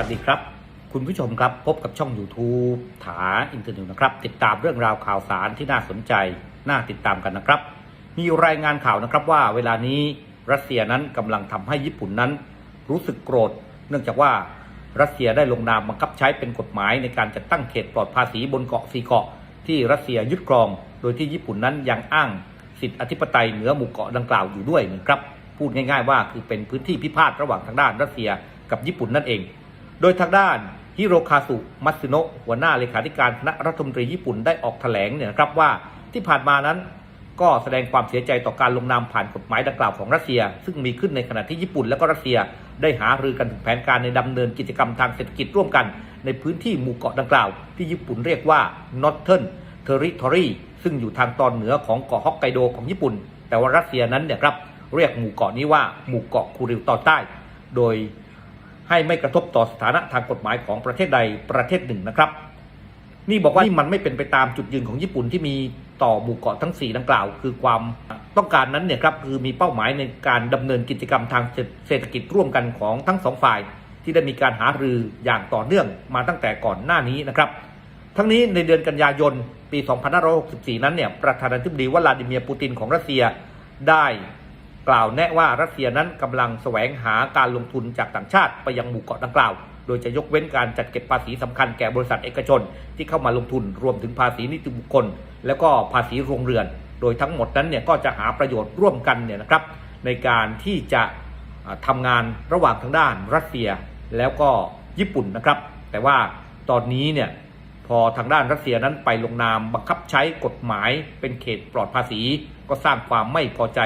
วัสดีครับ คุณผู้ชมครับพบกับช่อง YouTube ถาอินเทอร์เน็ตนะครับ ติดตามเรื่องราวข่าวสารที่น่าสนใจ น่าติดตามกันนะครับ มีรายงานข่าวนะครับว่าเวลานี้รัสเซียนั้นกำลังทำให้ญี่ปุ่นนั้น รู้สึกโกรธ เนื่องจากว่ารัสเซียได้ลงนามบังคับใช้เป็นกฎหมายในการจัดตั้งเขตปลอดภาษีบนเกาะสีเกาะ ที่รัสเซียยึดครอง โดยที่ญี่ปุ่นนั้นยังอ้างสิทธิอธิปไตยเหนือหมู่เกาะดังกล่าวอยู่ด้วยนะครับพูดง่าย ๆ ว่าคือเป็นพื้นที่พิพาทระหว่างทางด้านรัสเซียกับญี่ปุ่นนั่นเอง โดยทางด้านฮิโรคาสุมัตสึโนะหัวหน้าเลขาธิการคณะรัฐมนตรีญี่ปุ่นได้ออกแถลงเนี่ยนะครับว่าที่ผ่านมานั้นก็แสดงความเสียใจต่อการลงนามผ่านกฎหมายดังกล่าวของรัสเซีย ซึ่งมีขึ้นในขณะที่ญี่ปุ่นและก็รัสเซียได้หารือกันถึงแผนการในดำเนินกิจกรรมทางเศรษฐกิจร่วมกัน ในพื้นที่หมู่เกาะดังกล่าว ที่ญี่ปุ่นเรียกว่า Northern Territory ซึ่งอยู่ทางตอนเหนือของเกาะฮอกไกโดของญี่ปุ่น แต่ว่ารัสเซียนั้นเนี่ยครับเรียกหมู่เกาะนี้ว่าหมู่เกาะคูริวตอนใต้ โดย ให้ไม่กระทบต่อสถานะทางกฎหมายของประเทศใดประเทศหนึ่งนะครับ นี่บอกว่านี่มันไม่เป็นไปตามจุดยืนของญี่ปุ่นที่มีต่อหมู่เกาะทั้ง 4 ดังกล่าว คือความต้องการนั้นเนี่ยครับคือมีเป้าหมายในการดำเนินกิจกรรมทางเศรษฐกิจร่วมกันของทั้งสองฝ่าย ที่ได้มีการหารืออย่างต่อเนื่องมาตั้งแต่ก่อนหน้านี้นะครับ ทั้งนี้ในเดือนกันยายนปี 2564 นั้นเนี่ยประธานาธิบดีวลาดิเมียร์ปูตินของรัสเซียได้ กล่าวแนะว่ารัสเซียนั้นกำลังแสวงหาการลงทุนจากต่างชาติไปยังหมู่เกาะดังกล่าว โดยจะยกเว้นการจัดเก็บภาษีสำคัญแก่บริษัทเอกชน ที่เข้ามาลงทุนรวมถึงภาษีนิติบุคคล แล้วก็ภาษีโรงเรือน โดยทั้งหมดนั้นเนี่ยก็จะหาประโยชน์ร่วมกันเนี่ยนะครับ ในการที่จะอ่าทำงานระหว่างทางด้านรัสเซียแล้วก็ญี่ปุ่นนะครับ แต่ว่าตอนนี้เนี่ยพอทางด้านรัสเซียนั้นไปลงนามบังคับใช้กฎหมายเป็นเขตปลอดภาษี ก็สร้างความไม่พอใจ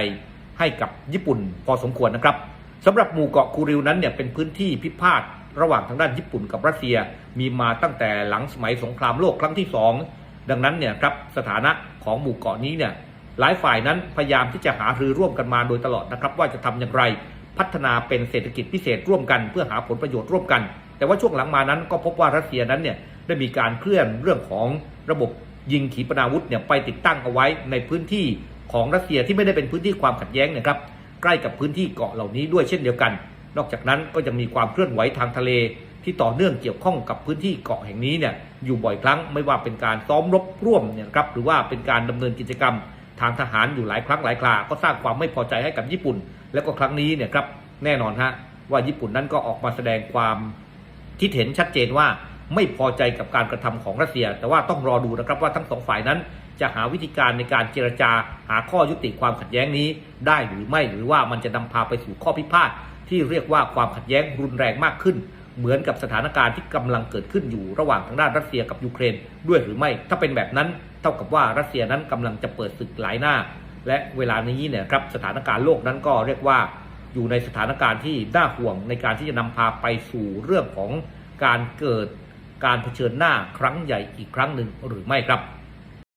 ให้กับญี่ปุ่นพอสมควรนะครับสำหรับหมู่เกาะคูริวนั้นเนี่ยเป็นพื้นที่พิพาทระหว่างทางด้านญี่ปุ่นกับรัสเซียมีมาตั้งแต่หลังสมัยสงครามโลกครั้งที่สองดังนั้นเนี่ยครับสถานะของหมู่เกาะนี้เนี่ยหลายฝ่ายนั้นพยายามที่จะหารือร่วมกันมาโดยตลอดนะครับ ว่าจะทำอย่างไรพัฒนาเป็นเศรษฐกิจพิเศษร่วมกัน เพื่อหาผลประโยชน์ร่วมกัน แต่ว่าช่วงหลังมานั้นก็พบว่ารัสเซียนั้นเนี่ยได้มีการเคลื่อนเรื่องของระบบยิงขีปนาวุธเนี่ยไปติดตั้งเอาไว้ในพื้นที่ ของรัสเซียที่ไม่ได้เป็นพื้นที่ความขัดแย้งนะครับใกล้กับพื้นที่เกาะเหล่านี้ด้วยเช่นเดียวกัน นอกจากนั้นก็ยังมีความเคลื่อนไหวทางทะเล ที่ต่อเนื่องเกี่ยวข้องกับพื้นที่เกาะแห่งนี้เนี่ยอยู่บ่อยครั้งไม่ว่าเป็นการซ้อมรบร่วมเนี่ยครับหรือว่าเป็นการดำเนินกิจกรรม ทางทหารอยู่หลายครั้งหลายครา ก็สร้างความไม่พอใจให้กับญี่ปุ่น แล้วก็ครั้งนี้เนี่ยครับแน่นอนฮะว่าญี่ปุ่นนั้นก็ออกมาแสดงความคิดเห็นชัดเจนว่า ไม่พอใจกับการกระทำของรัสเซีย แต่ว่าต้องรอดูนะครับว่าทั้งสองฝ่ายนั้น จะหาวิธีการในการเจรจาหาข้อยุติความขัดแย้งนี้ ได้หรือไม่หรือว่ามันจะนำพาไปสู่ข้อพิพาทที่เรียกว่าความขัดแย้งรุนแรงมากขึ้น เหมือนกับสถานการณ์ที่กำลังเกิดขึ้นอยู่ระหว่างทางด้านรัสเซียกับยูเครน ด้วยหรือไม่ ถ้าเป็นแบบนั้น เท่ากับว่ารัสเซียนั้นกำลังจะเปิดศึกหลายหน้า และเวลานี้เนี่ยครับสถานการณ์โลกนั้นก็เรียกว่าอยู่ในสถานการณ์ที่น่าห่วงในการที่จะนำพาไปสู่เรื่องของการเกิด การเผชิญหน้าครั้งใหญ่อีกครั้งหนึ่งหรือไม่ครับ